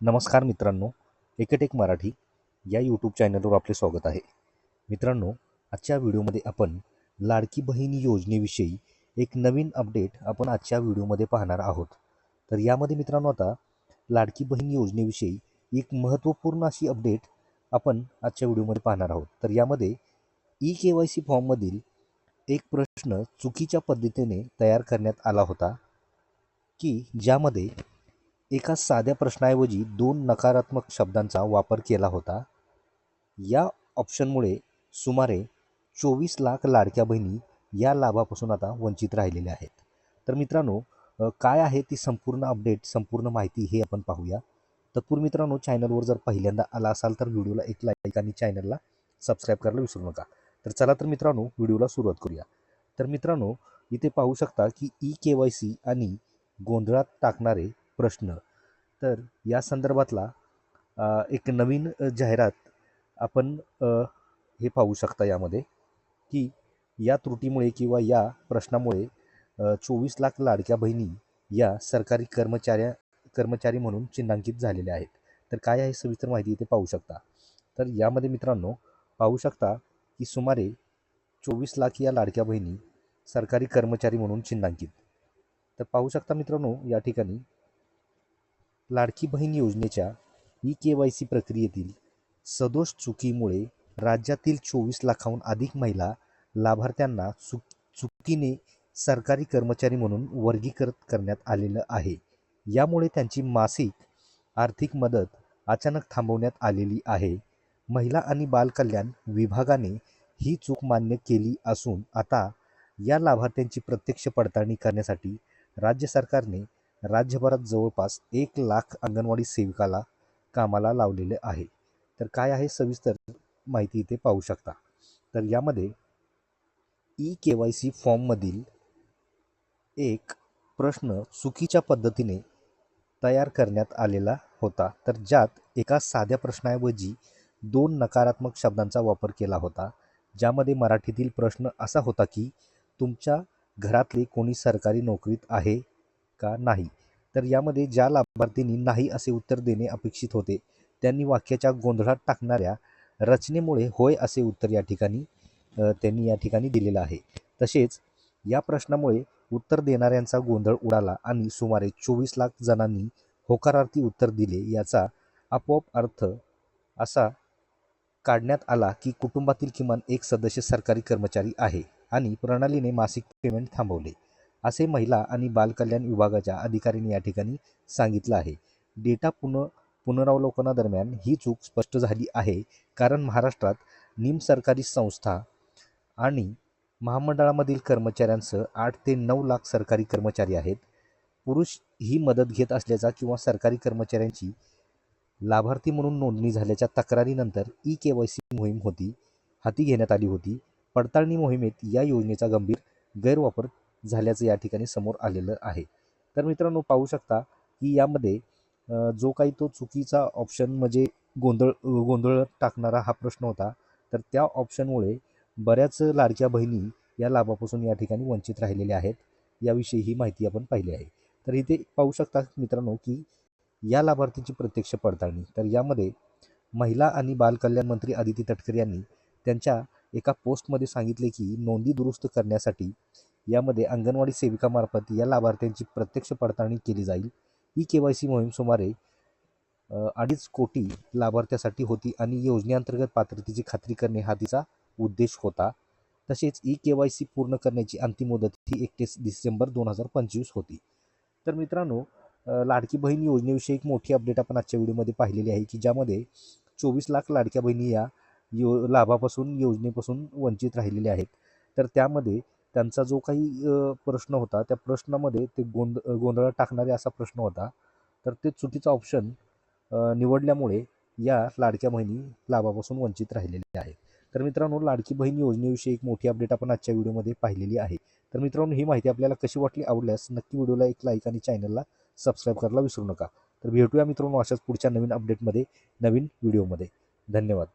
नमस्कार मित्रांनो एकटेक मराठी या यूट्यूब चॅनलवर आपले स्वागत आहे. मित्रांनो आजच्या व्हिडिओमध्ये आपण लाडकी बहीण योजनेविषयी एक नवीन अपडेट आपण आजच्या व्हिडिओमध्ये पाहणार आहोत. तर यामध्ये मित्रांनो आता लाडकी बहीण योजनेविषयी एक महत्त्वपूर्ण अशी अपडेट आपण आजच्या व्हिडिओमध्ये पाहणार आहोत. तर यामध्ये ई के वाय सी फॉर्ममधील एक प्रश्न चुकीच्या पद्धतीने तयार करण्यात आला होता की ज्यामध्ये एका साध्या प्रश्नाऐवजी दोन नकारात्मक शब्दांचा वापर केला होता. या ऑप्शनमुळे सुमारे चोवीस लाख लाडक्या बहिणी या लाभापासून आता वंचित राहिलेल्या आहेत. तर मित्रांनो काय आहे ती संपूर्ण अपडेट संपूर्ण माहिती हे आपण पाहूया. तत्पूर्वी मित्रांनो चॅनलवर जर पहिल्यांदा आला असाल तर व्हिडिओला एक लाईक आणि चॅनलला सबस्क्राईब करायला विसरू नका. तर चला तर मित्रांनो व्हिडिओला सुरुवात करूया. तर मित्रांनो इथे पाहू शकता की ई के वाय सी आणि गोंधळात टाकणारे प्रश्न. तर या संदर्भातला एक नवीन जाहिरात आपण हे पाहू शकता यामध्ये की या त्रुटीमुळे किंवा या प्रश्नामुळे चोवीस लाख लाडक्या बहिणी या सरकारी कर्मचाऱ्या कर्मचारी म्हणून चिन्हांकित झालेल्या आहेत. तर काय आहे सविस्तर माहिती इथे पाहू शकता? तर यामध्ये मित्रांनो पाहू शकता की सुमारे चोवीस लाख या लाडक्या बहिणी सरकारी कर्मचारी म्हणून चिन्हांकित. तर पाहू शकता मित्रांनो या ठिकाणी लाडकी बहीण योजनेच्या ई के वाय सी प्रक्रियेतील सदोष चुकीमुळे राज्यातील चोवीस लाखाहून अधिक महिला लाभार्थ्यांना चुक चुकीने सरकारी कर्मचारी म्हणून वर्गीकृत करण्यात आलेलं आहे. यामुळे त्यांची मासिक आर्थिक मदत अचानक थांबवण्यात आलेली आहे. महिला आणि बालकल्याण विभागाने ही चूक मान्य केली असून आता या लाभार्थ्यांची प्रत्यक्ष पडताळणी करण्यासाठी राज्य सरकारने राज्यभरात जवळपास एक लाख अंगणवाडी सेविकाला कामाला लावलेले आहे. तर काय आहे सविस्तर माहिती इथे पाहू शकता. तर यामध्ये ई के वाय सी फॉर्ममधील एक प्रश्न चुकीच्या पद्धतीने तयार करण्यात आलेला होता. तर ज्यात एका साध्या प्रश्नाऐवजी दोन नकारात्मक शब्दांचा वापर केला होता. ज्यामध्ये मराठीतील प्रश्न असा होता की तुमच्या घरातले कोणी सरकारी नोकरीत आहे? का नाही? तर यामध्ये ज्या लाभार्थींनी नाही असे उत्तर देणे अपेक्षित होते त्यांनी वाक्याच्या गोंधळात टाकणाऱ्या रचनेमुळे होय असे उत्तर या ठिकाणी त्यांनी या ठिकाणी दिलेलं आहे. तसेच या प्रश्नामुळे उत्तर देणाऱ्यांचा गोंधळ उडाला आणि सुमारे चोवीस लाख जणांनी होकारार्थी उत्तर दिले याचा आपोआप अर्थ असा काढण्यात आला की कुटुंबातील किमान एक सदस्य सरकारी कर्मचारी आहे आणि प्रणालीने मासिक पेमेंट थांबवले. असे महिला आणि बालकल्याण विभागाच्या अधिकाऱ्यांनी या ठिकाणी सांगितलं आहे. डेटा पुन पुनरावलोकनादरम्यान ही चूक स्पष्ट झाली आहे कारण महाराष्ट्रात निमसरकारी संस्था आणि महामंडळामधील कर्मचाऱ्यांसह आठ ते नऊ लाख सरकारी कर्मचारी आहेत. पुरुष ही मदत घेत असल्याचा किंवा सरकारी कर्मचाऱ्यांची लाभार्थी म्हणून नोंदणी झाल्याच्या तक्रारीनंतर ई के वाय सी मोहीम होती हाती घेण्यात आली होती. पडताळणी मोहिमेत या योजनेचा गंभीर गैरवापर झाल्याचं या ठिकाणी समोर आलेलं आहे. तर मित्रांनो पाहू शकता की यामध्ये जो काही तो चुकीचा ऑप्शन म्हणजे गोंधळ गोंधळ टाकणारा हा प्रश्न होता. तर त्या ऑप्शनमुळे बऱ्याच लाडक्या बहिणी या लाभापासून या ठिकाणी वंचित राहिलेल्या आहेत. याविषयी ही माहिती आपण पाहिली आहे. तर इथे पाहू शकता मित्रांनो की या लाभार्थीची प्रत्यक्ष पडताळणी. तर यामध्ये महिला आणि बालकल्याण मंत्री आदिती तटकरे यांनी त्यांच्या एका पोस्टमध्ये सांगितले की नोंदी दुरुस्त करण्यासाठी यामध्ये अंगणवाडी सेविकामार्फत या लाभार्थ्यांची प्रत्यक्ष पडताळणी केली जाईल. ही के वाय सी मोहीम सुमारे अडीच कोटी लाभार्थ्यासाठी होती आणि योजनेअंतर्गत पात्रतेची खात्री करणे हा तिचा उद्देश होता. तसेच ई के वाय सी पूर्ण करण्याची अंतिम मुदत ही एकतीस डिसेंबर दोन हजार पंचवीस होती. तर मित्रांनो लाडकी बहीण योजनेविषयी एक मोठी अपडेट आपण आजच्या व्हिडिओमध्ये पाहिलेली आहे की ज्यामध्ये चोवीस लाख लाडक्या बहिणी या यो लाभापासून योजनेपासून वंचित राहिलेल्या आहेत. तर त्यामध्ये त्यांचा जो काही प्रश्न होता त्या प्रश्नामध्ये ते गोंध गोंधळात टाकणारे असा प्रश्न होता. तर ते चुकीचा ऑप्शन निवडल्यामुळे या लाडक्या बहिणी लाभापासून वंचित राहिलेल्या आहेत. तर मित्रांनो लाडकी बहीण योजनेविषयी एक मोठी अपडेट आपण आजच्या व्हिडिओमध्ये पाहिलेली आहे. तर मित्रांनो ही माहिती आपल्याला कशी वाटली आवडल्यास नक्की व्हिडिओला एक लाईक आणि चॅनलला सबस्क्राईब करायला विसरू नका. तर भेटूया मित्रांनो अशाच पुढच्या नवीन अपडेटमध्ये नवीन व्हिडिओमध्ये. धन्यवाद.